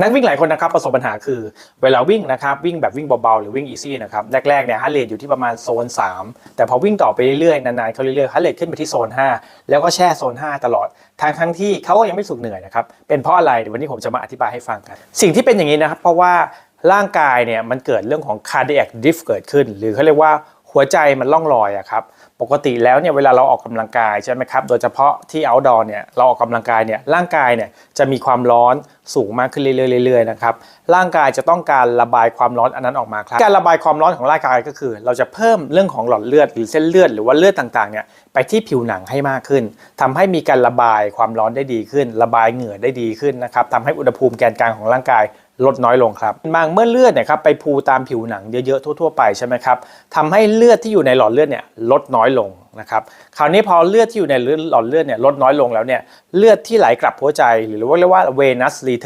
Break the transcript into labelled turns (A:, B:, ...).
A: นักวิ่งหลายคนนะครับประสบปัญหาคือ เวลาวิ่งนะครับวิ่งแบบวิ่งเบาๆหรือวิ่งอีซี่นะครับแรกๆเนี่ยฮาร์เรทอยู่ที่ประมาณโซน 3 แต่พอวิ่งต่อไปเรื่อยๆนานๆเขาเรื่อยๆฮาร์เรทขึ้นไปที่โซน 5 แล้วก็แช่โซน 5 ตลอดทั้งทั้งที่เขาก็ยังไม่สุกเหนื่อยนะครับเป็นเพราะอะไรเดี๋ยววันนี้ผมจะมาอธิบายให้ฟังกันสิ่งที่เป็นอย่างนี้นะครับเพราะว่าร่างกายเนี่ยมันเกิดเรื่องของ cardiac drift เกิดขึ้น หรือเขาเรียกว่า หัวใจมันล่องลอยอะครับปกติแล้วเนี่ยเวลาเราออกกำลังกายใช่ไหมครับโดยเฉพาะที่ outdoor เนี่ยเราออกกำลังกายเนี่ยร่างกายเนี่ยจะมีความร้อนสูงมากขึ้นเรื่อยๆๆนะครับร่างกายจะต้องการระบายความร้อนอันนั้นออกมาครับการระบายความร้อนของร่างกายก็คือ เราจะเพิ่มเรื่องของหลอดเลือดหรือเส้นเลือดหรือว่าเลือดต่างๆเนี่ยไปที่ผิวหนังให้มากขึ้นทำให้มีการระบายความร้อนได้ดีขึ้น ระบายเหงื่อได้ดีขึ้นนะครับทำให้อุณหภูมิแกนกลางของร่างกาย ลดน้อยลงครับบางเมื่อเลือดเนี่ยครับไปพูตามผิวหนังเยอะๆทั่ว ๆ ไปใช่ไหมครับทำให้เลือดที่อยู่ในหลอดเลือดเนี่ยลดน้อยลงนะครับคราวนี้พอเลือดที่อยู่ในหลอดเลือดเนี่ยลดน้อยลงแล้วเนี่ยเลือดที่ไหลกลับหัวใจหรือว่าเรียกว่า venous return